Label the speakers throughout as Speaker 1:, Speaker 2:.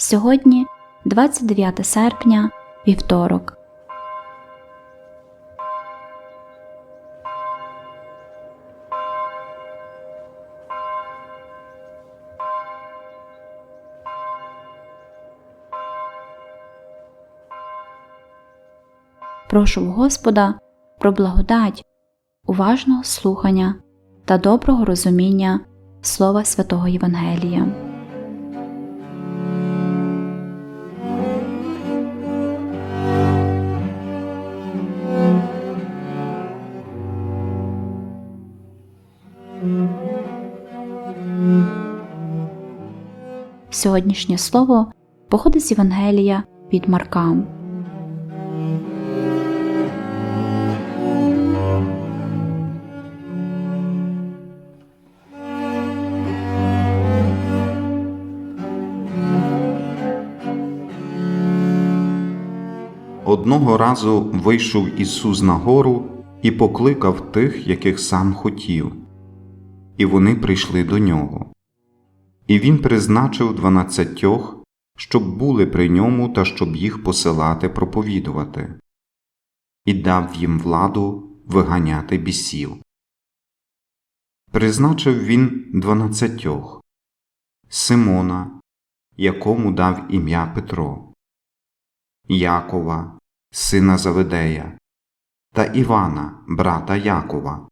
Speaker 1: Сьогодні 29 серпня, вівторок. Прошу Господа про благодать, уважного слухання та доброго розуміння Слова Святого Євангелія. Сьогоднішнє слово походить з Євангелія від Марка.
Speaker 2: Одного разу вийшов Ісус на гору і покликав тих, яких сам хотів, і вони прийшли до нього. І він призначив дванадцятьох, щоб були при ньому та щоб їх посилати проповідувати, і дав їм владу виганяти бісів. Призначив він дванадцятьох. Симона, якому дав ім'я Петро. Якова, сина Заведея, та Івана, брата Якова,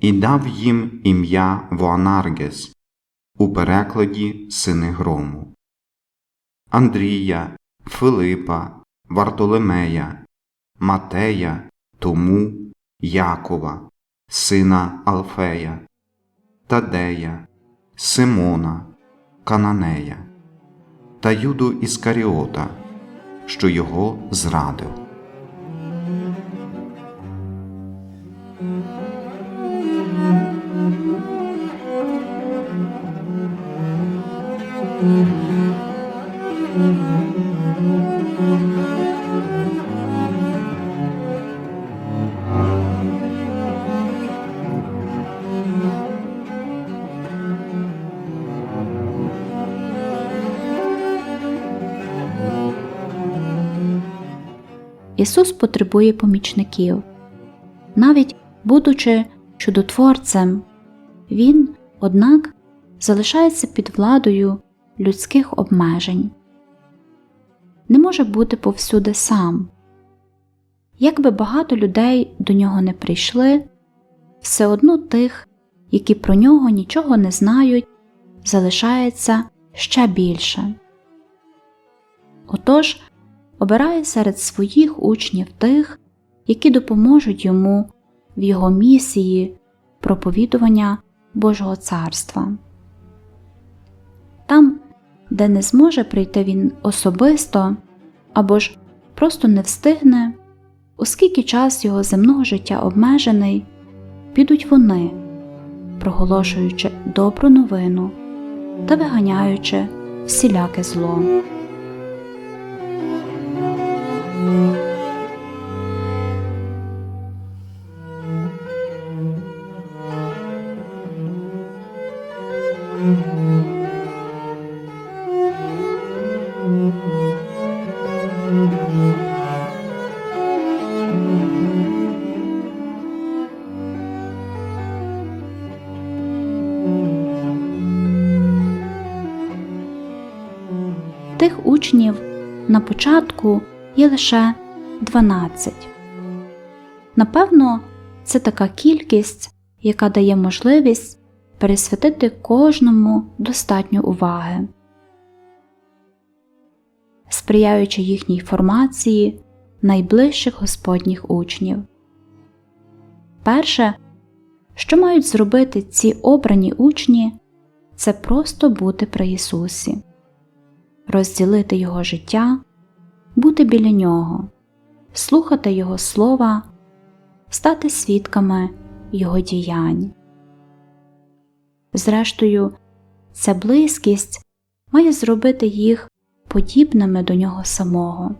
Speaker 2: і дав їм ім'я Воанаргес, у перекладі сини грому, Андрія, Филипа, Вартолемея, Матея, Тому, Якова, сина Алфея, Тадея, Симона, Кананея та Юду Іскаріота що його зрадив.
Speaker 1: Ісус потребує помічників. Навіть будучи чудотворцем, Він, однак, залишається під владою людських обмежень, не може бути повсюди сам. Якби багато людей до нього не прийшли, все одно тих, які про нього нічого не знають, залишається ще більше. Отож, обирає серед своїх учнів тих, які допоможуть йому в його місії проповідування Божого царства. Там, де не зможе прийти він особисто або ж просто не встигне, оскільки час його земного життя обмежений, підуть вони, проголошуючи добру новину та виганяючи всіляке зло. Тих учнів на початку є лише 12. Напевно, це така кількість, яка дає можливість пересвятити кожному достатньо уваги, сприяючи їхній формації найближчих Господніх учнів. Перше, що мають зробити ці обрані учні, це просто бути при Ісусі, розділити Його життя, бути біля Нього, слухати Його слова, стати свідками Його діянь. Зрештою, ця близькість має зробити їх подібними до нього самого,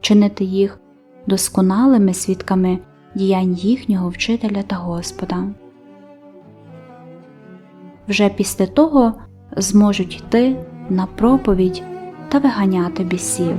Speaker 1: чинити їх досконалими свідками діянь їхнього вчителя та Господа. Вже після того зможуть йти на проповідь та виганяти бісів.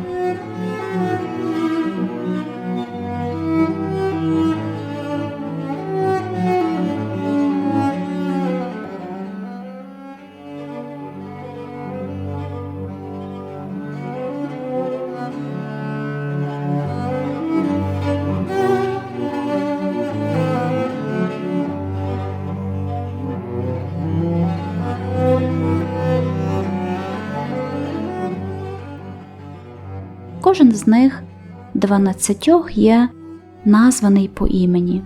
Speaker 1: З них дванадцятьох є названий по імені,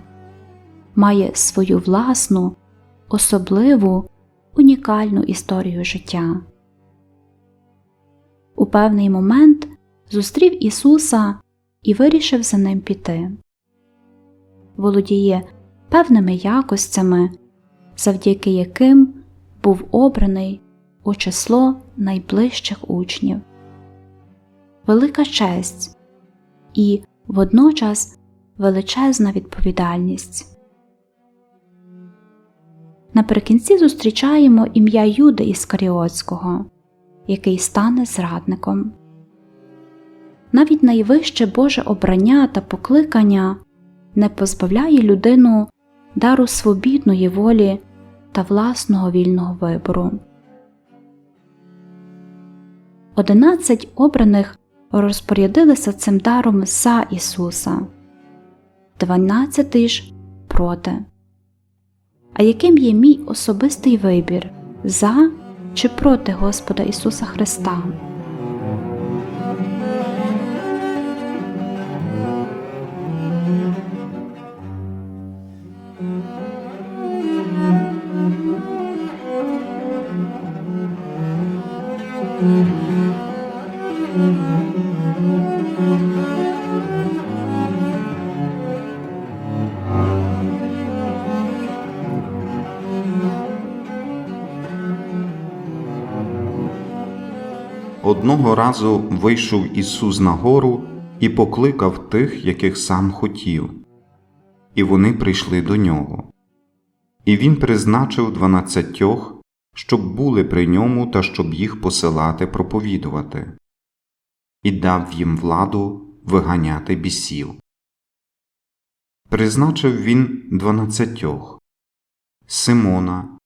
Speaker 1: має свою власну, особливу, унікальну історію життя. У певний момент зустрів Ісуса і вирішив за ним піти. Володіє певними якостями, завдяки яким був обраний у число найближчих учнів велика честь і водночас величезна відповідальність. Наприкінці зустрічаємо ім'я Юди Іскаріотського, який стане зрадником. Навіть найвище Боже обрання та покликання не позбавляє людину дару свобідної волі та власного вільного вибору. Одинадцять обраних розпорядилися цим даром за Ісуса, дванадцятий ж проти. А яким є мій особистий вибір за чи проти Господа Ісуса Христа?
Speaker 2: Одного разу вийшов Ісус на гору і покликав тих, яких сам хотів, і вони прийшли до нього. І він призначив дванадцятьох, щоб були при ньому та щоб їх посилати проповідувати, і дав їм владу виганяти бісів. Призначив він дванадцятьох Симона,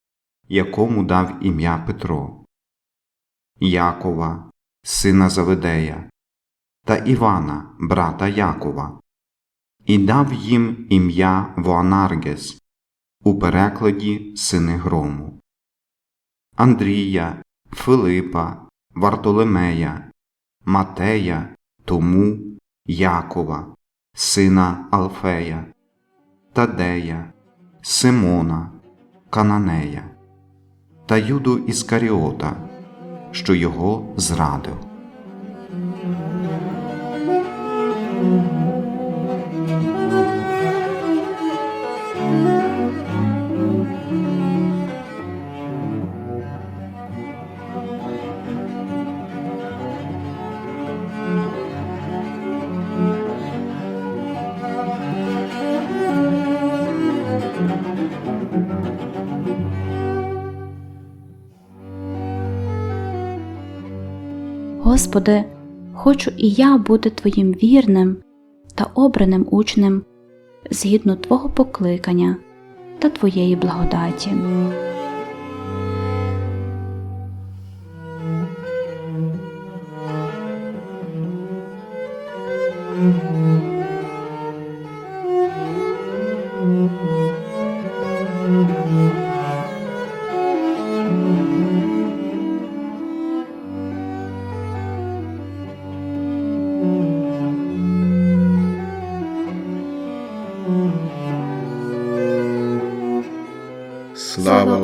Speaker 2: якому дав ім'я Петро. Якова, сина Заведея, та Івана, брата Якова, і дав їм ім'я Воанаргес, у перекладі сини грому, Андрія, Филипа, Вартолемея, Матея, Тому, Якова, сина Алфея, Тадея, Симона, Кананея та Юду Іскаріота що його зрадив.
Speaker 1: Господи, хочу і я бути Твоїм вірним та обраним учнем згідно Твого покликання та Твоєї благодаті.